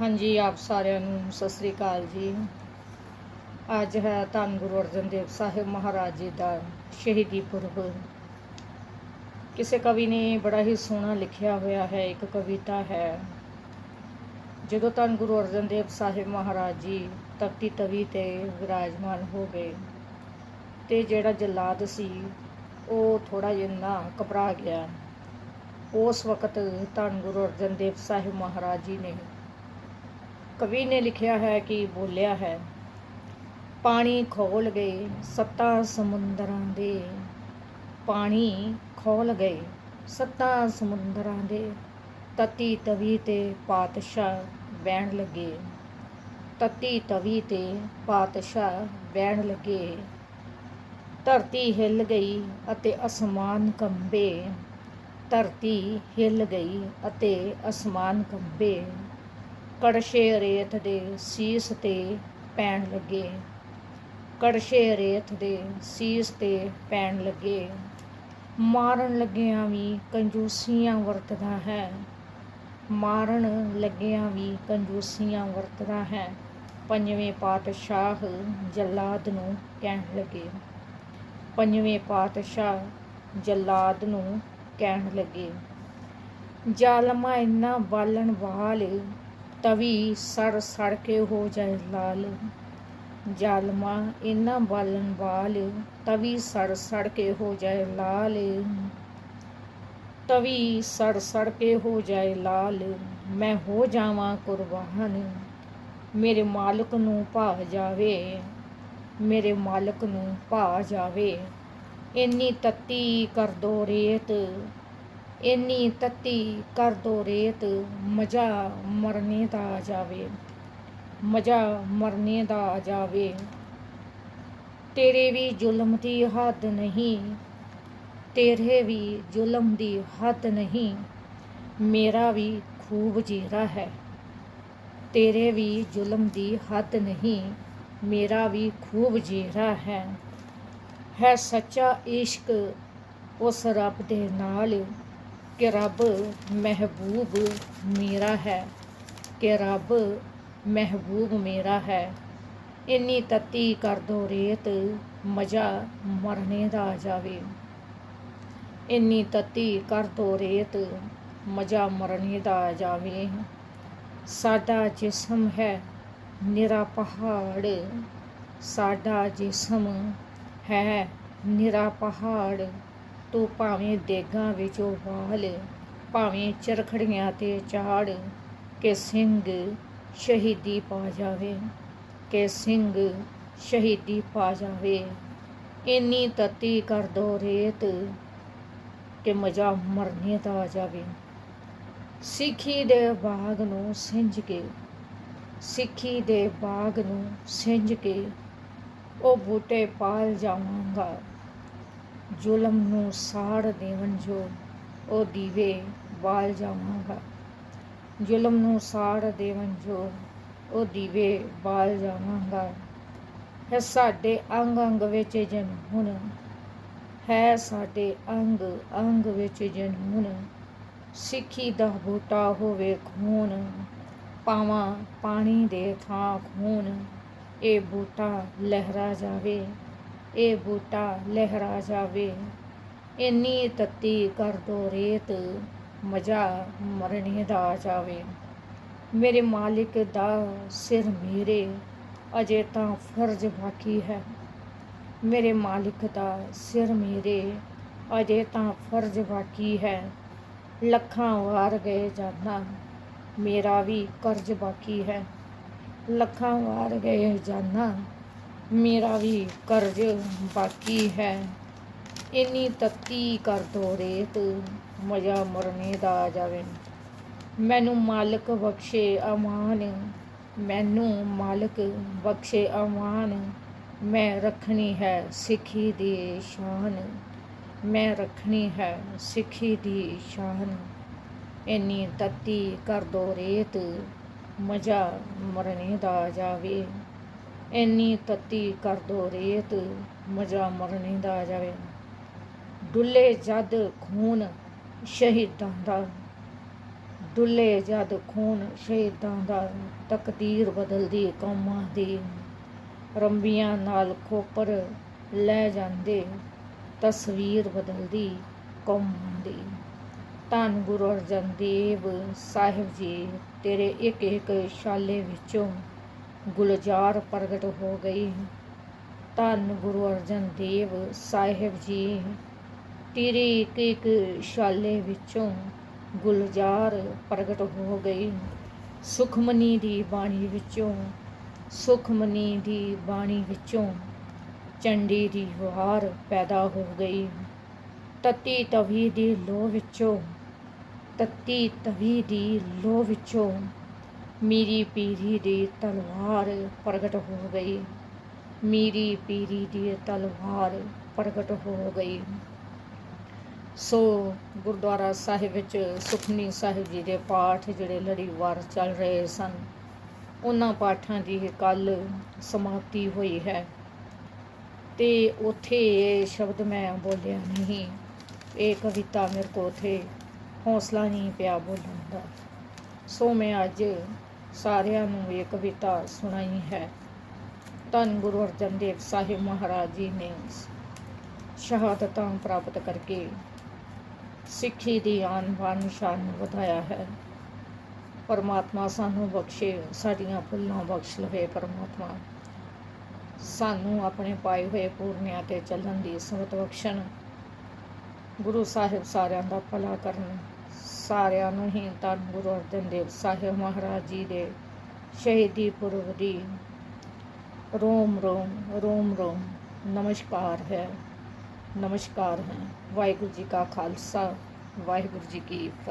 ਹਾਂਜੀ, ਆਪ ਸਾਰਿਆਂ ਨੂੰ ਸਤਿ ਸ੍ਰੀ ਅਕਾਲ ਜੀ। ਅੱਜ ਹੈ ਧੰਨ ਗੁਰੂ ਅਰਜਨ ਦੇਵ ਸਾਹਿਬ ਮਹਾਰਾਜ ਜੀ ਦਾ ਸ਼ਹੀਦੀ ਪੁਰਬ। ਕਿਸੇ ਕਵੀ ਨੇ ਬੜਾ ਹੀ ਸੋਹਣਾ ਲਿਖਿਆ ਹੋਇਆ ਹੈ, ਇੱਕ ਕਵਿਤਾ ਹੈ, ਜਦੋਂ ਧੰਨ ਗੁਰੂ ਅਰਜਨ ਦੇਵ ਸਾਹਿਬ ਮਹਾਰਾਜ ਜੀ ਤਖਤੀ ਤਵੀ ਤੇ ਵਿਰਾਜਮਾਨ ਹੋ ਗਏ ਤੇ ਜਿਹੜਾ ਜਲਾਦ ਸੀ, ਉਹ ਥੋੜਾ ਜਿਹਾ ਘਬਰਾ ਗਿਆ। ਉਸ ਵਕਤ ਧੰਨ ਗੁਰੂ ਅਰਜਨ ਦੇਵ ਸਾਹਿਬ ਮਹਾਰਾਜ ਜੀ ਨੇ ਕਵੀ ਨੇ ਲਿਖਿਆ ਹੈ ਕਿ ਬੋਲਿਆ ਹੈ, ਪਾਣੀ ਖੋਲ ਗਏ ਸੱਤਾ ਸਮੁੰਦਰਾਂ ਦੇ। ਪਾਣੀ ਖੋਲ ਗਏ ਸੱਤਾ ਸਮੁੰਦਰਾਂ ਦੇ। ਤਤੀ ਤਵੀ ਤੇ ਪਾਤਸ਼ਾਹ ਬਹਿਣ ਲੱਗੇ। ਤਤੀ ਤਵੀ ਤੇ ਪਾਤਸ਼ਾਹ ਬਹਿਣ ਲੱਗੇ। ਧਰਤੀ ਹਿੱਲ ਗਈ ਅਤੇ ਅਸਮਾਨ ਕੰਬੇ। ਧਰਤੀ ਹਿੱਲ ਗਈ ਅਤੇ ਅਸਮਾਨ ਕੰਬੇ। ਕੜਛੇ ਰੇਤ ਦੇ ਸੀਸ ਤੇ ਪੈਣ ਲੱਗੇ। ਕੜਛੇ ਰੇਤ ਦੇ ਸੀਸ ਤੇ ਪੈਣ ਲੱਗੇ। ਮਾਰਨ ਲੱਗਿਆਂ ਵੀ ਕੰਜੂਸੀਆਂ ਵਰਤਦਾ ਹੈ। ਮਾਰਨ ਲੱਗਿਆਂ ਵੀ ਕੰਜੂਸੀਆਂ ਵਰਤਦਾ ਹੈ। ਪੰਜਵੇਂ ਪਾਤਸ਼ਾਹ ਜਲਾਦ ਨੂੰ ਕਹਿਣ ਲੱਗੇ। ਪੰਜਵੇਂ ਪਾਤਸ਼ਾਹ ਜਲਾਦ ਨੂੰ ਕਹਿਣ ਲੱਗੇ। ਜ਼ਾਲਮਾ ਇੰਨਾ ਬਾਲਣ ਵਾਲ ਤਵੀ ਸੜ ਸੜ ਕੇ ਹੋ ਜਾਏ ਲਾਲ। ਜ਼ਾਲਮਾ ਇੰਨਾ ਬਾਲਣ ਵਾਲ, ਤਵੀ ਸੜ ਸੜ ਕੇ ਹੋ ਜਾਏ ਲਾਲ। ਤਵੀ ਸੜ ਸੜ ਕੇ ਹੋ ਜਾਏ ਲਾਲ, ਮੈਂ ਹੋ ਜਾਵਾਂ ਕੁਰਬਾਨ। ਮੇਰੇ ਮਾਲਕ ਨੂੰ ਭਾ ਜਾਵੇ, ਮੇਰੇ ਮਾਲਕ ਨੂੰ ਭਾ ਜਾਵੇ। ਇੰਨੀ ਤੱਤੀ ਕਰ ਦੋ ਰੇਤ ਇੰਨੀ ਤੱਤੀ ਕਰ ਦੋ ਰੇਤ, ਮਜ਼ਾ ਮਰਨੇ ਦਾ ਆ ਜਾਵੇ, ਮਜ਼ਾ ਮਰਨੇ ਦਾ ਆ ਜਾਵੇ। ਤੇਰੇ ਵੀ ਜ਼ੁਲਮ ਦੀ ਹੱਦ ਨਹੀਂ, ਤੇਰੇ ਵੀ ਜ਼ੁਲਮ ਦੀ ਹੱਦ ਨਹੀਂ, ਮੇਰਾ ਵੀ ਖੂਬ ਜੀਰਾ ਹੈ। ਤੇਰੇ ਵੀ ਜ਼ੁਲਮ ਦੀ ਹੱਦ ਨਹੀਂ, ਮੇਰਾ ਵੀ ਖੂਬ ਜੀਰਾ ਹੈ। ਹੈ ਸੱਚਾ ਇਸ਼ਕ ਉਸ ਰੱਬ ਦੇ ਨਾਲ। ਕਿ ਰੱਬ ਮਹਿਬੂਬ ਮੇਰਾ ਹੈ, ਕਿ ਰੱਬ ਮਹਿਬੂਬ ਮੇਰਾ ਹੈ। ਇੰਨੀ ਤੱਤੀ ਕਰ ਦੋ ਰੇਤ, ਮਜ਼ਾ ਮਰਨੇ ਦਾ ਆ ਜਾਵੇ। ਇੰਨੀ ਤੱਤੀ ਕਰ ਦੋ ਰੇਤ, ਮਜ਼ਾ ਮਰਨੇ ਦਾ ਆ ਜਾਵੇ। ਸਾਡਾ ਜਿਸਮ ਹੈ ਨਿਰਾ ਪਹਾੜ, ਸਾਡਾ ਜਿਸਮ ਹੈ ਨਿਰਾ ਪਹਾੜ। ਤੂੰ ਭਾਵੇਂ ਦੇਗਾਂ ਵਿੱਚੋਂ ਵਾਲ, ਭਾਵੇਂ ਚਰਖੜੀਆਂ ਤੇ ਚਾੜ ਕਿ ਸਿੰਘ ਸ਼ਹੀਦੀ ਪਾ ਜਾਵੇ, ਕਿ ਸਿੰਘ ਸ਼ਹੀਦੀ ਪਾ ਜਾਵੇ। ਇੰਨੀ ਤੱਤੀ ਕਰ ਦੋ ਰੇਤ, ਕਿ ਮਜ਼ਾ ਮਰਨੇ ਦਾ ਆ ਜਾਵੇ। ਸਿੱਖੀ ਦੇ ਬਾਗ ਨੂੰ ਸਿੰਜ ਕੇ, ਸਿੱਖੀ ਦੇ ਬਾਗ ਨੂੰ ਸਿੰਜ ਕੇ, ਉਹ ਬੂਟੇ ਪਾਲ ਜਾਵਾਂਗਾ। ਜ਼ੁਲਮ ਨੂੰ ਸਾੜ ਦੇਵਨ ਜੋ ਉਹ ਦੀਵੇ ਬਾਲ ਜਾਵਾਂਗਾ। ਜ਼ੁਲਮ ਨੂੰ ਸਾੜ ਦੇਵਨ ਜੋ ਉਹ ਦੀਵੇ ਬਾਲ ਜਾਵਾਂਗਾ। ਹੈ ਸਾਡੇ ਅੰਗ ਅੰਗ ਵਿੱਚ ਜਨੂਨ ਹੈ ਸਾਡੇ ਅੰਗ ਅੰਗ ਵਿੱਚ ਜਨੂਨ ਸਿੱਖੀ ਦਾ ਬੂਟਾ ਹੋਵੇ ਖੂਨ, ਪਾਵਾਂ ਪਾਣੀ ਦੇ ਥਾਂ ਖੂਨ। ਇਹ ਬੂਟਾ ਲਹਿਰਾ ਜਾਵੇ। ਇਹ ਬੂਟਾ ਲਹਿਰਾ ਜਾਵੇ। ਇੰਨੀ ਤੱਤੀ ਕਰ ਦੋ ਰੇਤ, ਮਜ਼ਾ ਮਰਨੇ ਦਾ ਆ ਜਾਵੇ। ਮੇਰੇ ਮਾਲਿਕ ਦਾ ਸਿਰ ਮੇਰੇ, ਅਜੇ ਤਾਂ ਫਰਜ਼ ਬਾਕੀ ਹੈ। ਮੇਰੇ ਮਾਲਿਕ ਦਾ ਸਿਰ ਮੇਰੇ, ਅਜੇ ਤਾਂ ਫਰਜ਼ ਬਾਕੀ ਹੈ। ਲੱਖਾਂ ਵਾਰ ਗਏ ਜਾਂਦਾ, ਮੇਰਾ ਵੀ ਕਰਜ਼ ਬਾਕੀ ਹੈ। ਲੱਖਾਂ ਵਾਰ ਗਏ ਜਾਨਾ ਮੇਰਾ ਵੀ ਕਰਜ਼ ਬਾਕੀ ਹੈ। ਇੰਨੀ ਤੱਤੀ ਕਰ ਦੋ ਰੇਤ, ਮਜ਼ਾ ਮਰਨੇ ਦਾ ਆ ਜਾਵੇ। ਮੈਨੂੰ ਮਾਲਕ ਬਖਸ਼ੇ ਅਮਾਨ, ਮੈਨੂੰ ਮਾਲਕ ਬਖਸ਼ੇ ਅਮਾਨ। ਮੈਂ ਰੱਖਣੀ ਹੈ ਸਿੱਖੀ ਦੀ ਸ਼ਾਨ, ਮੈਂ ਰੱਖਣੀ ਹੈ ਸਿੱਖੀ ਦੀ ਸ਼ਾਨ। ਇੰਨੀ ਤੱਤੀ ਕਰ ਦੋ ਰੇਤ, ਮਜ਼ਾ ਮਰਨੇ ਦਾ ਜਾਵੇ। ਇੰਨੀ ਤੱਤੀ ਕਰ ਦੋ, ਰੇਤ ਮਜ਼ਾ ਮਰਨੇ ਦਾ ਆ ਜਾਵੇ। ਡੁੱਲੇ ਜਦ ਖੂਨ ਸ਼ਹੀਦਾਂ ਦਾ, ਡੁੱਲੇ ਜਦ ਖੂਨ ਸ਼ਹੀਦਾਂ ਦਾ, ਤਕਦੀਰ ਬਦਲਦੀ ਕੌਮਾਂ ਦੀ। ਰੰਬੀਆਂ ਨਾਲ ਖੋਪਰ ਲੈ ਜਾਂਦੇ, ਤਸਵੀਰ ਬਦਲਦੀ ਕੌਮਾਂ ਦੀ। ਧੰਨ ਗੁਰੂ ਅਰਜਨ ਦੇਵ ਸਾਹਿਬ ਜੀ, ਤੇਰੇ ਇੱਕ ਇੱਕ ਛਾਲੇ ਵਿੱਚੋਂ ਗੁਲਜ਼ਾਰ ਪ੍ਰਗਟ ਹੋ ਗਈ। ਧੰਨ ਗੁਰੂ ਅਰਜਨ ਦੇਵ ਸਾਹਿਬ ਜੀ ਤੇਰੇ ਇੱਕ ਇੱਕ ਛਾਲੇ ਵਿੱਚੋਂ ਗੁਲਜ਼ਾਰ ਪ੍ਰਗਟ ਹੋ ਗਈ। ਸੁਖਮਨੀ ਦੀ ਬਾਣੀ ਵਿੱਚੋਂ, ਸੁਖਮਨੀ ਦੀ ਬਾਣੀ ਵਿੱਚੋਂ ਚੰਡੀ ਦੀ ਵਾਰ ਪੈਦਾ ਹੋ ਗਈ। ਤਤੀ ਤਵੀ ਦੀ ਲੋ ਵਿੱਚੋਂ, ਤਤੀ ਤਵੀ ਦੀ ਲੋ ਵਿੱਚੋਂ ਮੇਰੀ ਪੀਰੀ ਦੀ ਤਲਵਾਰ ਪ੍ਰਗਟ ਹੋ ਗਈ। ਮੇਰੀ ਪੀਰੀ ਦੀ ਤਲਵਾਰ ਪ੍ਰਗਟ ਹੋ ਗਈ। ਸੋ ਗੁਰਦੁਆਰਾ ਸਾਹਿਬ ਵਿੱਚ ਸੁਖਨੀ ਸਾਹਿਬ ਜੀ ਦੇ ਪਾਠ ਜਿਹੜੇ ਲੜੀਵਾਰ ਚੱਲ ਰਹੇ ਸਨ, ਉਹਨਾਂ ਪਾਠਾਂ ਦੀ ਕੱਲ ਸਮਾਪਤੀ ਹੋਈ ਹੈ। ਤੇ ਉੱਥੇ ਇਹ ਸ਼ਬਦ ਮੈਂ ਬੋਲਿਆ ਨਹੀਂ, ਇਹ ਕਵਿਤਾ ਮੇਰੇ ਕੋ ਉੱਥੇ ਹੌਸਲਾ ਨਹੀਂ ਪਿਆ ਬੋਲਣ ਦਾ। ਸੋ ਮੈਂ ਅੱਜ ਸਾਰਿਆਂ ਨੂੰ ਇਹ ਕਵਿਤਾ ਸੁਣਾਈ ਹੈ। ਧੰਨ ਗੁਰੂ ਅਰਜਨ ਦੇਵ ਸਾਹਿਬ ਮਹਾਰਾਜ ਜੀ ਨੇ ਸ਼ਹਾਦਤਾਂ ਪ੍ਰਾਪਤ ਕਰਕੇ ਸਿੱਖੀ ਦੀ ਆਨ ਬਾਨ ਸ਼ਾਨ ਨੂੰ ਵਧਾਇਆ ਹੈ। ਪਰਮਾਤਮਾ ਸਾਨੂੰ ਬਖਸ਼ੇ, ਸਾਡੀਆਂ ਭੁੱਲਾਂ ਬਖਸ਼ ਲਵੇ ਪਰਮਾਤਮਾ। ਸਾਨੂੰ ਆਪਣੇ ਪਾਏ ਹੋਏ ਪੂਰਨਿਆਂ ਤੇ ਚੱਲਣ ਦੀ ਸਮਤ ਬਖਸ਼ਣ, ਗੁਰੂ ਸਾਹਿਬ ਸਾਰਿਆਂ ਦਾ ਭਲਾ ਕਰਨ। ਸਾਰਿਆਂ ਨੂੰ ਹੀ ਧੰਨ ਗੁਰੂ ਅਰਜਨ ਦੇਵ ਸਾਹਿਬ ਮਹਾਰਾਜ ਜੀ ਦੇ ਸ਼ਹੀਦੀ ਪੁਰਬ ਦੀ ਰੋਮ ਰੋਮ ਰੋਮ ਰੋਮ, ਨਮਸਕਾਰ ਹੈ ਨਮਸਕਾਰ ਹੈ। ਵਾਹਿਗੁਰੂ ਜੀ ਕਾ ਖਾਲਸਾ, ਵਾਹਿਗੁਰੂ ਜੀ ਕੀ ਫਤਿਹ।